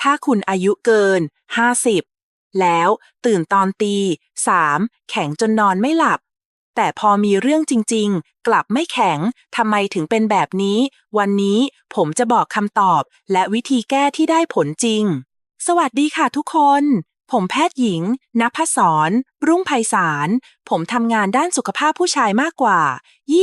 ถ้าคุณอายุเกิน 50 แล้วตื่นตอนตี3แข็งจนนอนไม่หลับ แต่พอมีเรื่องจริง ๆ กลับไม่แข็งทำไมถึงเป็นแบบนี้ วันนี้ผมจะบอกคำตอบและวิธีแก้ที่ได้ผลจริง สวัสดีค่ะทุกคน ผมแพทย์หญิงนภศร รุ่งไพศาล ผมทำงานด้านสุขภาพผู้ชายมากกว่า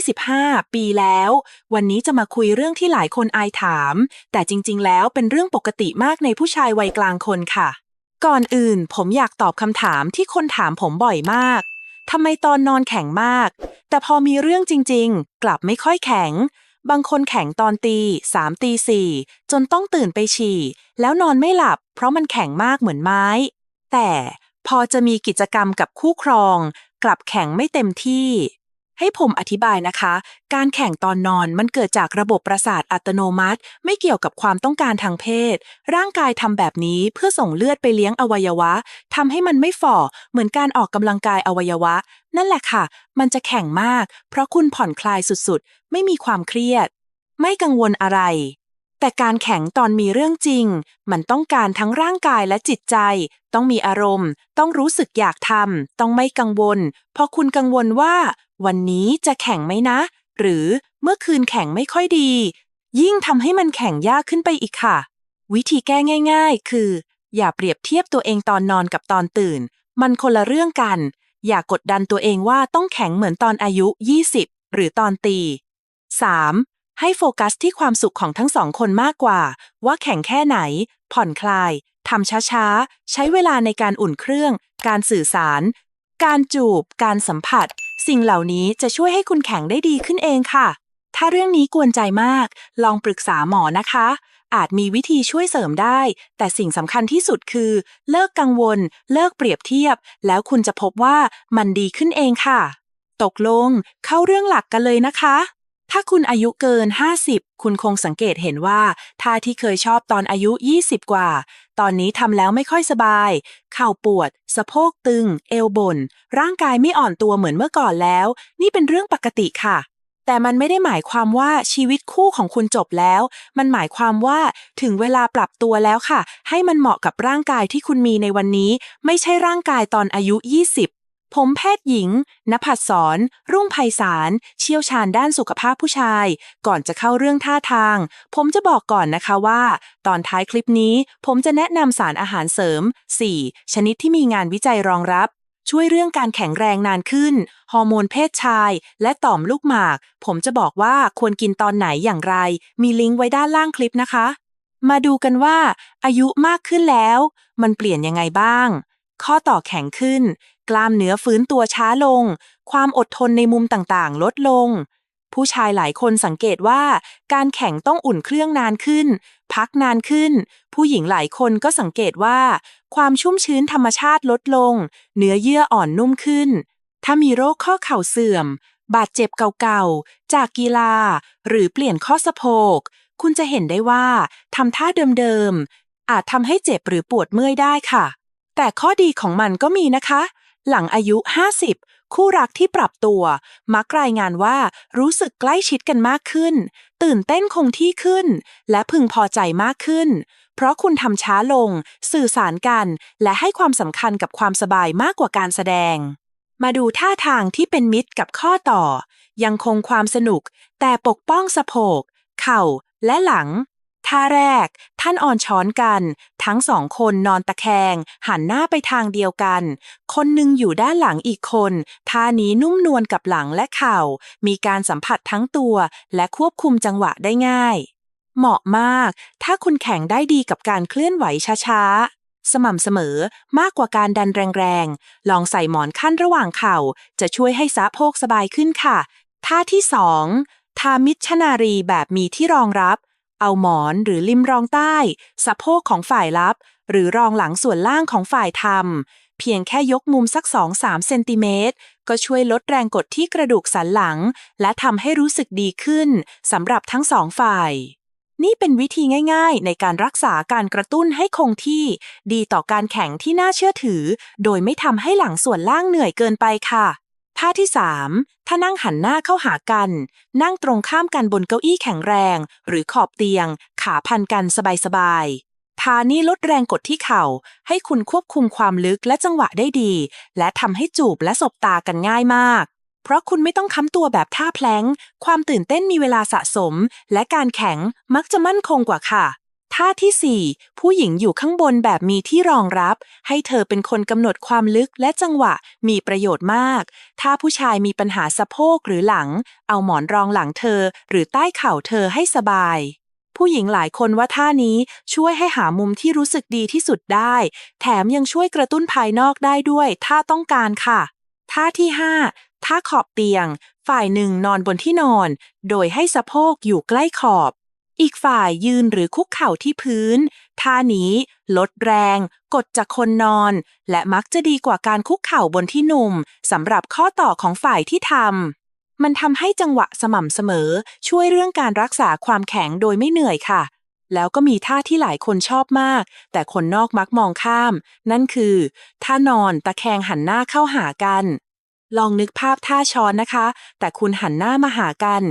25 ปีแล้ว วันนี้จะมาคุยเรื่องที่หลายคนอายถาม แต่จริง ๆ แล้วเป็นเรื่องปกติมากในผู้ชายวัยกลางคนค่ะ ก่อนอื่นผมอยากตอบคำถามที่คนถามผมบ่อยมาก ทำไมตอนนอนแข็งมาก แต่พอมีเรื่องจริง ๆ กลับไม่ค่อยแข็งบางคนแข็งตอนตีสามตีสี่จนต้องตื่นไปฉี่ แล้วนอนไม่หลับ เพราะมันแข็งมากเหมือนไม้ แต่พอจะมีกิจกรรมกับคู่ครอง กลับแข็งไม่เต็มที่ ให้ผมอธิบายนะคะ การแข่งตอนนอนมันเกิดจากระบบประสาทอัตโนมัติ ไม่เกี่ยวกับความต้องการทางเพศ ร่างกายทำแบบนี้เพื่อส่งเลือดไปเลี้ยงอวัยวะทำให้มันไม่ฝ่อ เหมือนการออกกำลังกายอวัยวะ นั่นแหละค่ะ มันจะแข็งมาก เพราะคุณผ่อนคลายสุดๆ ไม่มีความเครียด ไม่กังวลอะไร แต่การแข็งตอนมีเรื่องจริง มันต้องการทั้งร่างกายและจิตใจ ต้องมีอารมณ์ ต้องรู้สึกอยากทำต้องไม่กังวล พอคุณกังวลว่า วันนี้จะแข็งไหมนะ หรือเมื่อคืนแข็งไม่ค่อยดี ยิ่งทำให้มันแข็งยากขึ้นไปอีกค่ะ วิธีแก้ง่าย ๆ คือ อย่าเปรียบเทียบตัวเองตอนนอนกับตอนตื่น มันคนละเรื่องกัน อย่ากดดันตัวเองว่าต้องแข็งเหมือนตอนอายุ 20 หรือตอนตี 3. ให้โฟกัสที่ความสุขของทั้งสองคนมากกว่า ว่าแข็งแค่ไหน ผ่อนคลายทำช้าๆ ใช้เวลาในการอุ่นเครื่อง การสื่อสาร การจูบ การสัมผัส สิ่งเหล่านี้จะช่วยให้คุณแข็งได้ดีขึ้นเองค่ะ ถ้าเรื่องนี้กวนใจมาก ลองปรึกษาหมอนะคะ อาจมีวิธีช่วยเสริมได้ แต่สิ่งสำคัญที่สุดคือ เลิกกังวล เลิกเปรียบเทียบ แล้วคุณจะพบว่ามันดีขึ้นเองค่ะ ตกลง เข้าเรื่องหลักกันเลยนะคะ ถ้าคุณอายุเกิน 50 คุณคงสังเกตเห็นว่าท่าที่เคยชอบตอนอายุ 20 กว่า ตอนนี้ทำแล้วไม่ค่อยสบาย เข่าปวด สะโพกตึง เอวบน่น ร่างกายไม่อ่อนตัวเหมือนเมื่อก่อนแล้ว นี่เป็นเรื่องปกติค่ะ แต่มันไม่ได้หมายความว่าชีวิตคู่ของคุณจบแล้ว มันหมายความว่าถึงเวลาปรับตัวแล้วค่ะ ให้มันเหมาะกับร่างกายที่คุณมีในวันนี้ ไม่ใช่ร่างกายตอนอายุ 20 ผมแพทย์หญิงนภัสสรรุ่งไพศาล เชี่ยวชาญด้านสุขภาพผู้ชาย ก่อนจะเข้าเรื่องท่าทาง ผมจะบอกก่อนนะคะว่า ตอนท้ายคลิปนี้ ผมจะแนะนำสารอาหารเสริม 4 ชนิดที่มีงานวิจัยรองรับ ช่วยเรื่องการแข็งแรงนานขึ้น ฮอร์โมนเพศชาย และต่อมลูกหมาก ผมจะบอกว่าควรกินตอนไหนอย่างไร มีลิงก์ไว้ด้านล่างคลิปนะคะ มาดูกันว่า อายุมากขึ้นแล้ว มันเปลี่ยนยังไงบ้าง ข้อต่อแข็งขึ้น กล้ามเนื้อฟื้นตัวช้าลง ความอดทนในมุมต่างๆ ลดลง ผู้ชายหลายคนสังเกตว่า การแข่งต้องอุ่นเครื่องนานขึ้น พักนานขึ้น ผู้หญิงหลายคนก็สังเกตว่า ความชุ่มชื้นธรรมชาติลดลง เนื้อเยื่ออ่อนนุ่มขึ้น ถ้ามีโรคข้อเข่าเสื่อม บาดเจ็บเก่าๆ จากกีฬา หรือเปลี่ยนข้อสะโพก คุณจะเห็นได้ว่าทำท่าเดิมๆอาจทำให้เจ็บหรือปวดเมื่อยได้ค่ะ แต่ข้อดีของมันก็มีนะคะ หลังอายุ 50 คู่รักที่ปรับตัว มักรายงานว่ารู้สึกใกล้ชิดกันมากขึ้น ตื่นเต้นคงที่ขึ้น และพึงพอใจมากขึ้น เพราะคุณทำช้าลง สื่อสารกัน และให้ความสำคัญกับความสบายมากกว่าการแสดง มาดูท่าทางที่เป็นมิตรกับข้อต่อ ยังคงความสนุก แต่ปกป้องสะโพก เข่าและหลัง ท่าแรก ท่านอ่อนช้อนกัน ทั้งสองคนนอนตะแคง หันหน้าไปทางเดียวกัน คนหนึ่งอยู่ด้านหลังอีกคนท่านี้นุ่มนวลกับหลังและเข่า มีการสัมผัสทั้งตัว และควบคุมจังหวะได้ง่าย เหมาะมาก ถ้าคุณแข่งได้ดีกับการเคลื่อนไหวช้าๆสม่ำเสมอมากกว่าการดันแรงๆ ลองใส่หมอนขั้นระหว่างเข่า จะช่วยให้สะโพกสบายขึ้นค่ะ ท่าที่สองทามิชนารีแบบมีที่รองรับ เอาหมอนหรือริมรองใต้ สะโพกของฝ่ายรับ หรือรองหลังส่วนล่างของฝ่ายทำเพียงแค่ยกมุมสัก 2-3 เซนติเมตร ก็ช่วยลดแรงกดที่กระดูกสันหลัง และทำให้รู้สึกดีขึ้นสำหรับทั้งสองฝ่ายนี่เป็นวิธีง่ายๆ ในการรักษาการกระตุ้นให้คงที่ ดีต่อการแข่งที่น่าเชื่อถือ โดยไม่ทำให้หลังส่วนล่างเหนื่อยเกินไปค่ะ ท่าที่ 3 ถ้านั่งหันหน้าเข้าหากัน นั่งตรงข้ามกันบนเก้าอี้แข็งแรง หรือขอบเตียง ขาพันกันสบายๆท่านี่ลดแรงกดที่เข่า ให้คุณควบคุมความลึกและจังหวะได้ดี และทำให้จูบและสบตากันง่ายมาก เพราะคุณไม่ต้องค้ำตัวแบบท่าแพลงความตื่นเต้นมีเวลาสะสม และการแข็งมักจะมั่นคงกว่าค่ะ ท่าที่ 4 ผู้หญิงอยู่ข้างบนแบบมีที่รองรับ ให้เธอเป็นคนกำหนดความลึกและจังหวะมีประโยชน์มาก ถ้าผู้ชายมีปัญหาสะโพกหรือหลัง เอาหมอนรองหลังเธอ หรือใต้เข่าเธอให้สบาย ผู้หญิงหลายคนว่าท่านี้ช่วยให้หามุมที่รู้สึกดีที่สุดได้ แถมยังช่วยกระตุ้นภายนอกได้ด้วย ถ้าต้องการค่ะ ท่าที่ 5 ท่าขอบเตียง ฝ่ายหนึ่งนอนบนที่นอน โดยให้สะโพกอยู่ใกล้ขอบ อีกฝ่ายยืนหรือคุกเข่าที่พื้น ท่านี้ลดแรง กดจากคนนอน และมักจะดีกว่าการคุกเข่าบนที่นุ่มสำหรับข้อต่อของฝ่ายที่ทำ มันทำให้จังหวะสม่ำเสมอ ช่วยเรื่องการรักษาความแข็งโดยไม่เหนื่อยค่ะ แล้วก็มีท่าที่หลายคนชอบมาก แต่คนนอกมักมองข้าม นั่นคือท่านอนตะแคงหันหน้าเข้าหากัน ลองนึกภาพท่าช้อนนะคะ แต่คุณหันหน้ามาหากัน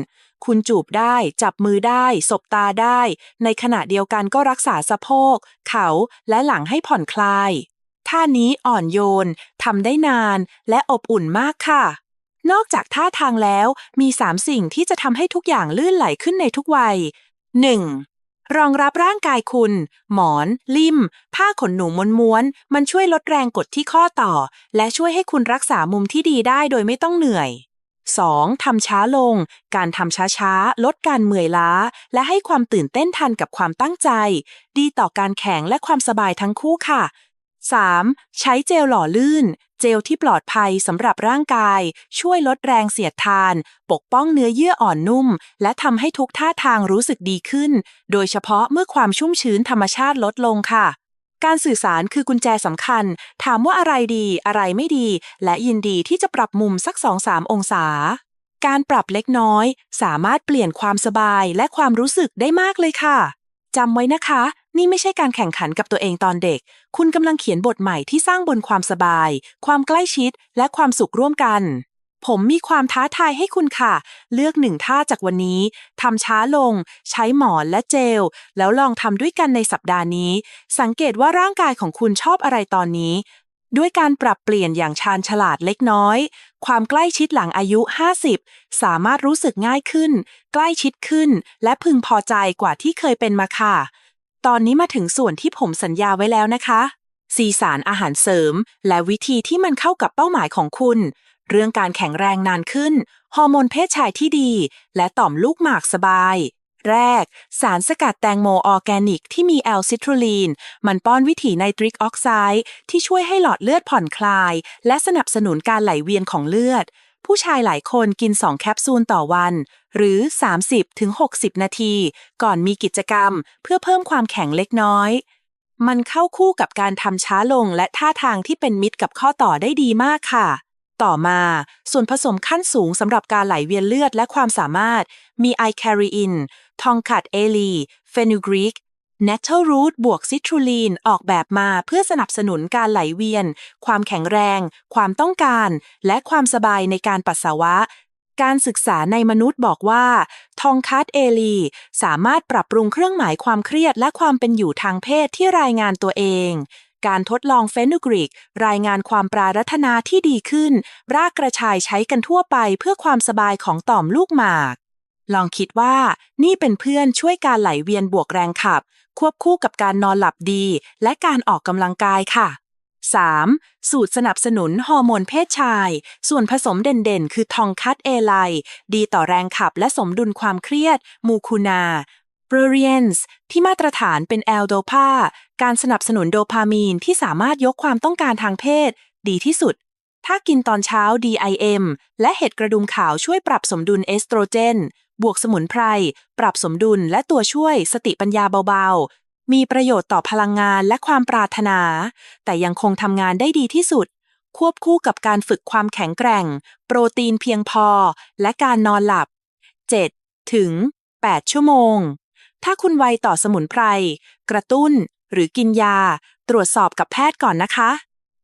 คุณจูบได้ จับมือได้ สบตาได้ ในขณะเดียวกันก็รักษาสะโพก เขาและหลังให้ผ่อนคลาย ท่านี้อ่อนโยนทำได้นานและอบอุ่นมากค่ะ นอกจากท่าทางแล้วมี3สิ่งที่จะทำให้ทุกอย่างลื่นไหลขึ้นในทุกวัย 1. รองรับร่างกายคุณ หมอน ลิ่ม ผ้าขนหนูม้วนๆมันช่วยลดแรงกดที่ข้อต่อ และช่วยให้คุณรักษามุมที่ดีได้โดยไม่ต้องเหนื่อย 2. ทำช้าลง การทำช้าๆ ลดการเมื่อยล้า และให้ความตื่นเต้นทันกับความตั้งใจ ดีต่อการแข็งและความสบายทั้งคู่ค่ะ 3. ใช้เจลหล่อลื่น เจลที่ปลอดภัยสำหรับร่างกาย ช่วยลดแรงเสียดทาน ปกป้องเนื้อเยื่ออ่อนนุ่ม และทำให้ทุกท่าทางรู้สึกดีขึ้น โดยเฉพาะเมื่อความชุ่มชื้นธรรมชาติลดลงค่ะ การสื่อสารคือกุญแจสำคัญ ถามว่าอะไรดี อะไรไม่ดี และยินดีที่จะปรับมุมสัก2-3องศา การปรับเล็กน้อย สามารถเปลี่ยนความสบายและความรู้สึกได้มากเลยค่ะจำไว้นะคะ นี่ไม่ใช่การแข่งขันกับตัวเองตอนเด็ก คุณกำลังเขียนบทใหม่ที่สร้างบนความสบาย ความใกล้ชิด และความสุขร่วมกัน ผมมีความท้าทายให้คุณค่ะ เลือกหนึ่งท่าจากวันนี้ทำช้าลง ใช้หมอนและเจล แล้วลองทำด้วยกันในสัปดาห์นี้ สังเกตว่าร่างกายของคุณชอบอะไรตอนนี้ ด้วยการปรับเปลี่ยนอย่างชาญฉลาดเล็กน้อย ความใกล้ชิดหลังอายุ 50 สามารถรู้สึกง่ายขึ้น ใกล้ชิดขึ้น และพึงพอใจกว่าที่เคยเป็นมาค่ะ ตอนนี้มาถึงส่วนที่ผมสัญญาไว้แล้วนะคะสีสารอาหารเสริม และวิธีที่มันเข้ากับเป้าหมายของคุณ เรื่องการแข็งแรงนานขึ้น ฮอร์โมนเพศชายที่ดี และต่อมลูกหมากสบาย แรก สารสกัดแตงโมออร์แกนิกที่มีแอลซิทรูลีน มันป้อนวิถีไนตริกออกไซด์ที่ช่วยให้หลอดเลือดผ่อนคลาย และสนับสนุนการไหลเวียนของเลือด ผู้ชายหลายคนกิน 2 แคปซูลต่อวัน หรือ 30-60 นาที ก่อนมีกิจกรรม เพื่อเพิ่มความแข็งเล็กน้อยมันเข้าคู่กับการทำช้าลงและท่าทางที่เป็นมิตรกับข้อต่อได้ดีมากค่ะ ต่อมา ส่วนผสมขั้นสูงสำหรับการไหลเวียนเลือดและความสามารถ มีไอแคริอิน ทองขัดเอลีเฟนูกริก n a t a l root บวกซิตรูลีนออกแบบมาเพื่อสนับสนุนการไหลเวียน ความแข็งแรง ความต้องการ และความสบายในการปัสสาวะ การศึกษาในมนุษย์บอกว่า ทองคัดเอลี สามารถปรับปรุงเครื่องหมายความเครียดและความเป็นอยู่ทางเพศที่รายงานตัวเอง การทดลองเฟนุกริกรายงานความปรารัถนาที่ดีขึ้น รากกระชายใช้กันทั่วไปเพื่อความสบายของต่อมลูกหมาก ลองคิดว่า นี่เป็นเพื่อนช่วยการไหลเวียนบวกแรงขับ ควบคู่กับการนอนหลับดี และการออกกำลังกายค่ะ 3. สูตรสนับสนุนฮอร์โมนเพศชาย ส่วนผสมเด่นๆ คือทองคัดเอไลดีต่อแรงขับและสมดุลความเครียด มูคูนาเบรเรียนส์ที่มาตรฐานเป็นแอลโดพา การสนับสนุนโดพามีนที่สามารถยกความต้องการทางเพศ ดีที่สุด ถ้ากินตอนเช้า DIM และเห็ดกระดุมขาวช่วยปรับสมดุลเอสโตรเจน บวกสมุนไพร ปรับสมดุลและตัวช่วยสติปัญญาเบาๆ มีประโยชน์ต่อพลังงานและความปรารถนา แต่ยังคงทำงานได้ดีที่สุด ควบคู่กับการฝึกความแข็งแกร่ง โปรตีนเพียงพอ และการนอนหลับ 7 ถึง 8 ชั่วโมงถ้าคุณไวต่อสมุนไพร กระตุ้น หรือกินยา ตรวจสอบกับแพทย์ก่อนนะคะ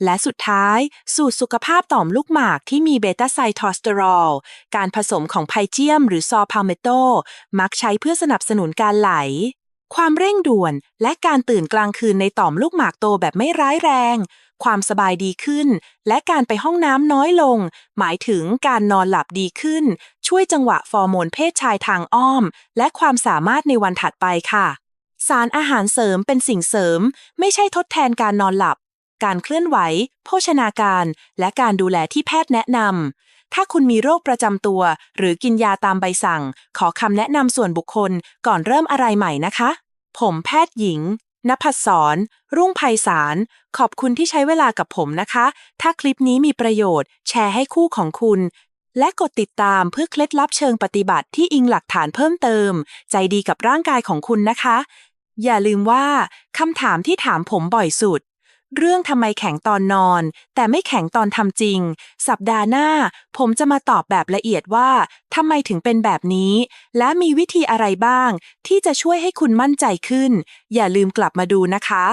และสุดท้าย สูตรสุขภาพต่อมลูกหมากที่มีเบต้าไซทอสเตอรอล การผสมของไพเจียม หรือซอพาเมโต มักใช้เพื่อสนับสนุนการไหล ความเร่งด่วน และการตื่นกลางคืนในต่อมลูกหมากโตแบบไม่ร้ายแรง ความสบายดีขึ้น และการไปห้องน้ำน้อยลง หมายถึงการนอนหลับดีขึ้น ช่วยจังหวะฟอร์โมนเพศชายทางอ้อม และความสามารถในวันถัดไปค่ะ สารอาหารเสริมเป็นสิ่งเสริม ไม่ใช่ทดแทนการนอนหลับ การเคลื่อนไหว โภชนาการ และการดูแลที่แพทย์แนะนำ ถ้าคุณมีโรคประจำตัว หรือกินยาตามใบสั่ง ขอคำแนะนำส่วนบุคคลก่อนเริ่มอะไรใหม่นะคะ ผมแพทย์หญิงนภัสสรรุ่งไพศาล ขอบคุณที่ใช้เวลากับผมนะคะ ถ้าคลิปนี้มีประโยชน์ แชร์ให้คู่ของคุณ และกดติดตามเพื่อเคล็ดลับเชิงปฏิบัติที่อิงหลักฐานเพิ่มเติม ใจดีกับร่างกายของคุณนะคะ อย่าลืมว่าคำถามที่ถามผมบ่อยสุด เรื่องทำไมแข็งตอนนอน แต่ไม่แข็งตอนทำจริง สัปดาห์หน้า ผมจะมาตอบแบบละเอียดว่าทำไมถึงเป็นแบบนี้ และมีวิธีอะไรบ้าง ที่จะช่วยให้คุณมั่นใจขึ้น อย่าลืมกลับมาดูนะคะ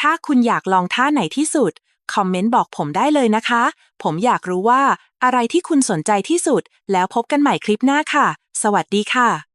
ถ้าคุณอยากลองท่าไหนที่สุด คอมเมนต์บอกผมได้เลยนะคะ ผมอยากรู้ว่า อะไรที่คุณสนใจที่สุด แล้วพบกันใหม่คลิปหน้าค่ะ สวัสดีค่ะ